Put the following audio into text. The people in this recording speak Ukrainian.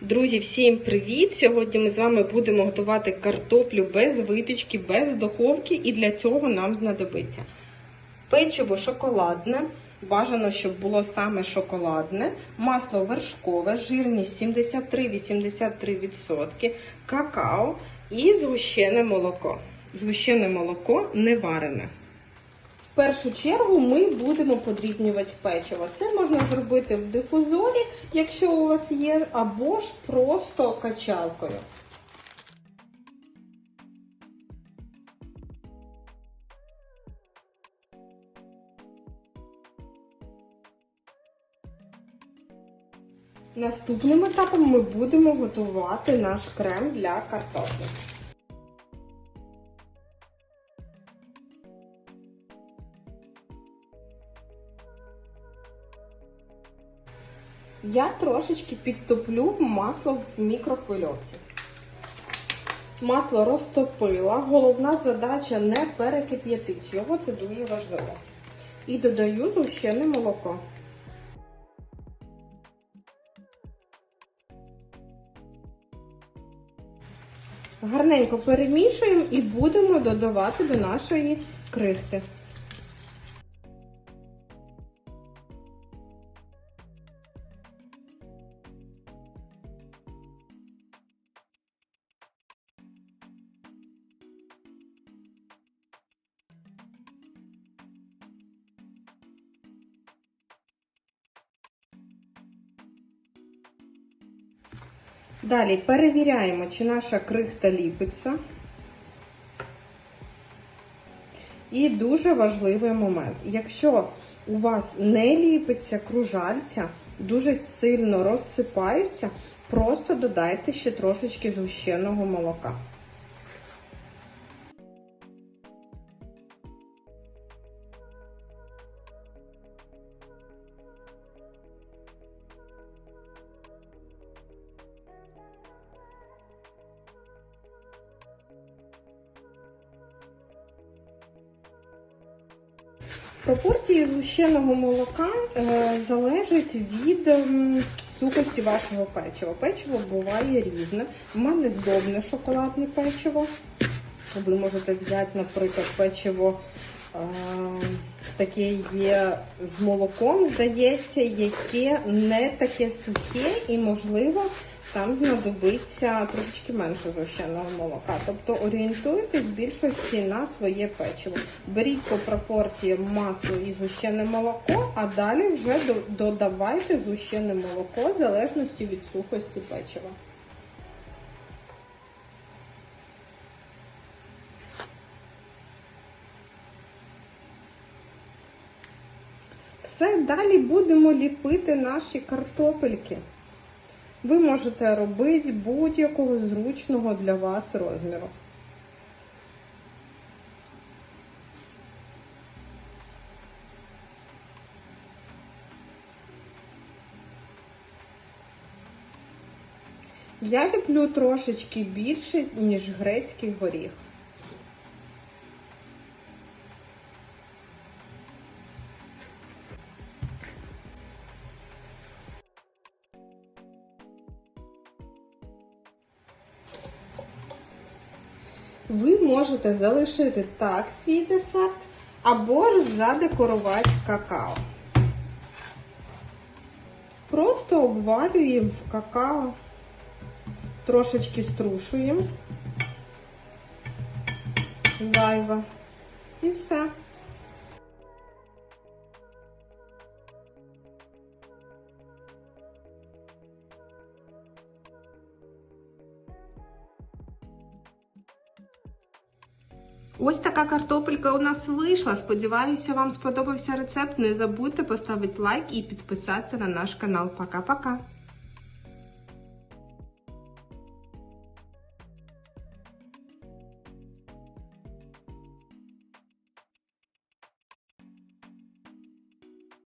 Друзі, всім привіт! Сьогодні ми з вами будемо готувати картоплю без випічки, без духовки, і для цього нам знадобиться печиво шоколадне. Бажано, щоб було саме шоколадне, масло вершкове, жирність 73-83%, какао і згущене молоко. Згущене молоко не варене. Першу чергу ми будемо подрібнювати печиво. Це можна зробити в дифузорі, якщо у вас є, або ж просто качалкою. Наступним етапом ми будемо готувати наш крем для картоплі. Я трошечки підтоплю масло в мікрохвильовці. Масло розтопила. Головна задача не перекип'ятити його, це дуже важливо. І додаю згущене молоко. Гарненько перемішуємо і будемо додавати до нашої крихти. Далі перевіряємо, чи наша крихта ліпиться. І дуже важливий момент. Якщо у вас не ліпиться кружальця, дуже сильно розсипаються, просто додайте ще трошечки згущеного молока. Пропорції згущеного молока е, залежать від сухості вашого печива. Печиво буває різне. У мене здобне шоколадне печиво. Ви можете взяти, наприклад, печиво е, таке є з молоком, здається, яке не таке сухе і, можливо, там знадобиться трошечки менше згущеного молока. Тобто орієнтуйтесь в більшості на своє печиво. Беріть по пропорціям масло і згущене молоко, а далі вже додавайте згущене молоко в залежності від сухості печива. Все, далі будемо ліпити наші картопельки. Ви можете робити будь-якого зручного для вас розміру. Я люблю трошечки більше, ніж грецький горіх. Ви можете залишити так свій десерт, або ж задекорувати какао. Просто обвалюємо в какао, трошечки струшуємо зайве і все. Ось така картопелька у нас вийшла. Сподіваюся, вам сподобався рецепт. Не забудьте поставити лайк і підписатися на наш канал. Пока-пока!